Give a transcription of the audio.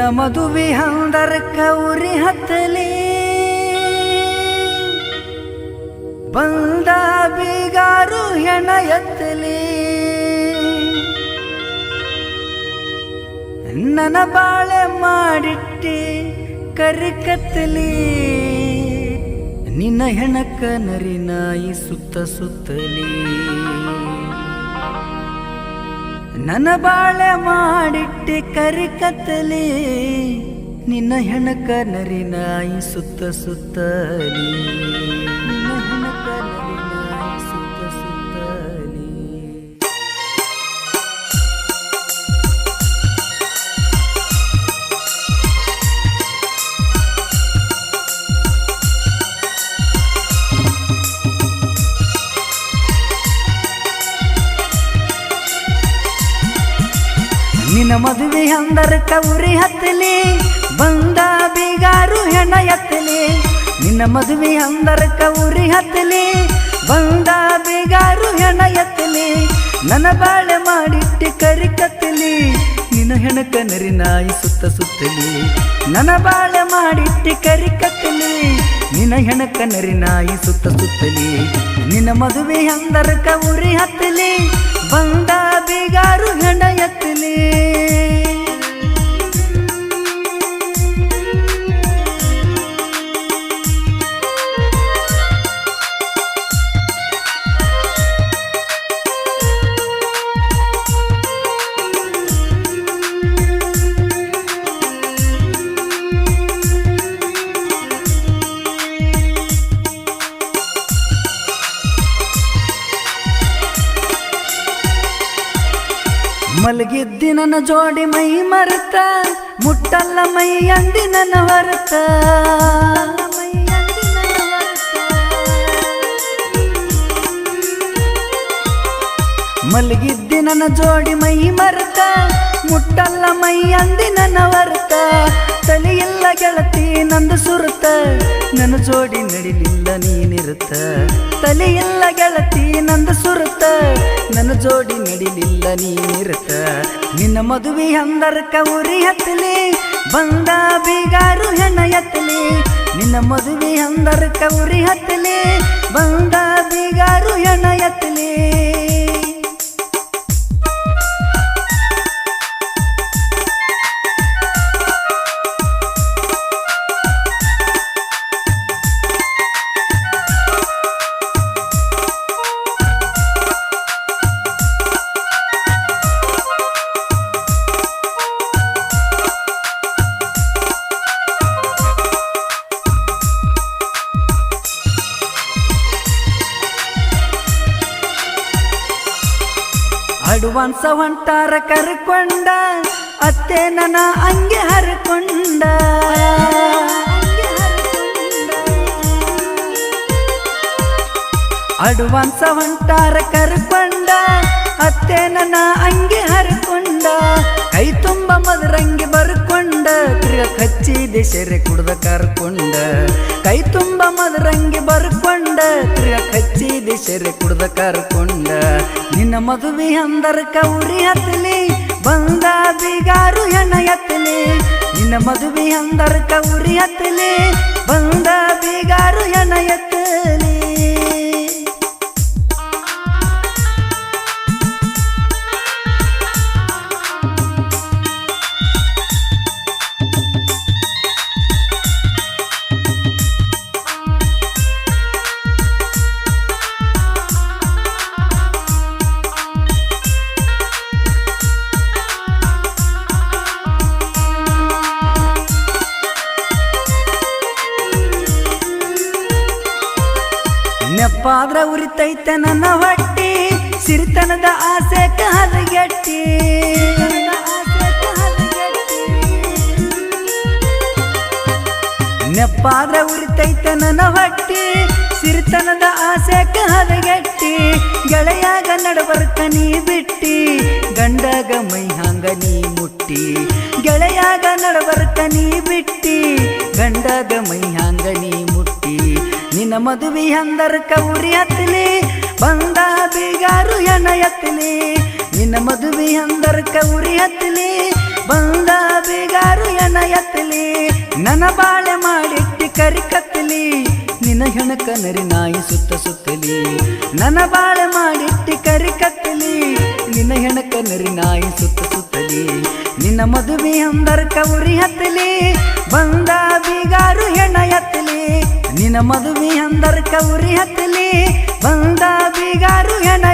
ನಿನ್ನ ಮದುವೆ ಹಂದರ ಕೌರಿ ಹತ್ತಲಿ. ಬಂದ ಬೀಗಾರು ಹೆಣ ಎತ್ತಲಿ. ನನ್ನ ಬಾಳೆ ಮಾಡಿಟ್ಟಿ ಕರಿಕತ್ತಲಿ. ನಿನ್ನ ಹೆಣಕ ನರಿ ನಾಯಿ ಸುತ್ತ ಸುತ್ತಲಿ. ನನ್ನ ಬಾಳೆ ಮಾಡಿಟ್ಟಿ ಕರಿಕತ್ತಲಿ ನಿನ್ನ ಹೆಣಕ ನರಿ ನಾಯಿ ಸುತ್ತ ಸುತ್ತಲಿ. ನಿನ್ನ ಮದುವೆ ಅಂದರ ಕೌರಿ ಹತ್ತಲಿ, ಬಂದ ಬೀಗಾರು ಹೆಣ ಎತ್ತಲಿ. ನಿನ್ನ ಮದುವೆ ಅಂದರ ಕೌರಿ ಹತ್ತಲಿ, ಬಂದ ಬೀಗಾರು ಹೆಣ ಎತ್ತಲಿ. ನನ್ನ ಬಾಳೆ ಮಾಡಿಟ್ಟು ಕರಿ ಕತ್ತಲಿ, ನಿನ್ನ ಹೆಣಕ ನರಿ ನಾಯಿ ಸುತ್ತ ಸುತ್ತಲಿ. ನನ್ನ ಬಾಳೆ ಮಾಡಿಟ್ಟು ಕರಿ ಕತ್ತಲಿ, ನಿನ್ನ ಹೆಣಕ ನರಿ ನಾಯಿ ಸುತ್ತ ಸುತ್ತಲಿ. ನಿನ್ನ ಮದುವೆ ಅಂದರ ಕೌರಿ ಹತ್ತಲಿ, ಬಂದ ಬೀಗಾರು ಮಲಗಿದ್ದಿ ನನ್ನ ಜೋಡಿ ಮೈ ಮರೆತ, ಮುಟ್ಟಲ್ಲ ಮೈ ಅಂದಿ ನನ್ನ ಹೊರತ. ಮಲಗಿದ್ದಿ ನನ್ನ ಜೋಡಿ ಮೈ ಮರೆತ, ಮುಟ್ಟಲ್ಲ ಮೈ ಅಂದಿ ನನ್ನ ಹೊರತ. ತಲೆಯಿಲ್ಲ ಗೆಳತಿ ನಂದು ಸುರುತ್ತ ನನ್ನ ಜೋಡಿ ನಡಿಲಿಲ್ಲ ನೀನಿರುತ್ತ. ತಲೆಯಿಲ್ಲ ಗೆಳತಿ ನಂದು ಸುರುತ್ತ ನನ್ನ ಜೋಡಿ ನಡಿಲಿಲ್ಲ ನೀನಿರುತ್ತ. ನಿನ್ನ ಮದುವೆ ಅಂದರ ಕೌರಿ ಹತ್ತಲಿ ಬಂದ ಬೀಗಾರು ಹೆಣ ಎತ್ತಲಿ. ನಿನ್ನ ಮದುವೆ ಅಂದರ ಕೌರಿ ಹತ್ತಲಿ ಬಂದ ಬೀಗಾರು ಹೆಣ ಎತ್ತಲಿ. ಅಡ್ವಾನ್ಸ ಹೊಂಟಾರ ಕರ್ಕೊಂಡ, ಅತ್ತೆ ನನ್ನ ಅಂಗೆ ಹರ್ಕೊಂಡ. ಅಡ್ವಾನ್ಸ ಹೊಂಟಾರ ಕರ್ಕೊಂಡ, ಅತ್ತೆ ನನ್ನ ಅಂಗೆ ಹರ್ಕೊಂಡ. ಕೈ ತುಂಬ ಮದರಂಗಿ ಬರ್ಕೊಂಡ, ತಿರ್ಗ ಕಚ್ಚಿ ಸೆರೆ ಕುಡ್ದ ಕರ್ಕೊಂಡ. ಕೈ ತುಂಬ ಮದರಂಗಿ ಬರ್ಕೊಂಡ, ತಿರ್ಗ ಕಚ್ಚಿ ಸೆರೆ ಕುಡ್ದ ಕರ್ಕೊಂಡ. ಮದುವೆ ಅಂದರ ಕೌರಿ ಹತ್ತಲಿ ಬಂದ ಬಿಗಾರು ಹೆಣ ಎತ್ತಲಿ ನಿನ್ನ ಮದುವೆ ಅಂದರ ಕೌರಿ ಹತ್ತಲಿ ಬಂದ ಬಿಗಾರು ಹೆಣ ಎತ್ತಲಿ ನೆಪ್ಪಾದ್ರ ಉರಿತೈತೆ ನನ್ನ ಹೊಟ್ಟಿ, ಸಿರಿತನದ ಆಸೆ ಹದಗೆಟ್ಟಿ ನೆಪ್ಪಾದ್ರ ಉರಿತೈತೆ ನನ್ನ ಹೊಟ್ಟಿ, ಸಿರಿತನದ ಆಸೆ ಹದಗೆಟ್ಟಿ ಗೆಳೆಯಾಗ ನಡಬರ್ಕ ನೀ ಬಿಟ್ಟಿ, ಗಂಡಗ ಮೈ ಹಂಗ ನೀ ಮುಟ್ಟಿ. ಗೆಳೆಯಾಗ ನಡಬರ್ಕ ನೀ ಬಿಟ್ಟಿ, ಗಂಡಗ ಮೈ ಹಂಗ ನೀ ಮುಟ್ಟಿ. ನಿನ್ನ ಮದುವೆ ಅಂದರ ಕೌರಿ ಹತ್ತಲಿ ಬಂದ ಬೀಗಾರು ಎತ್ತಲಿ ನಿನ್ನ ಮದುವೆ ಅಂದರ ಕೌರಿ ಹತ್ತಲಿ ಬಂದ ಬಿಗಾರು ಎಣ ಎತ್ತಲಿ ನನ್ನ ಬಾಳೆ ಮಾಡಿಟ್ಟಿ ಕರಿ ಕತ್ತಲಿ, ನಿನ್ನ ಹೆಣಕ ನರಿ ನಾಯಿ ಸುತ್ತ ಸುತ್ತಲಿ. ನನ್ನ ಬಾಳೆ ಮಾಡಿಟ್ಟಿ ಕರಿ ಕತ್ತಲಿ, ನಿನ್ನ ಹೆಣಕ ನರಿ ನಾಯಿ ಸುತ್ತ ಸುತ್ತಲಿ. ನಿನ್ನ ಮದುವೆ ಅಂದರ ಕೌರಿ ಹತ್ತಲಿ ಬಂದ ಬಿಗಾರು ಹೆಣ ಎತ್ತಲಿ ನಿನ್ನ ಮದುವೆ ಅಂದರ್ ಕೌರಿ ಹತ್ತಲಿ ಬಂದ ಬಿಗಾರು ಹೆಣ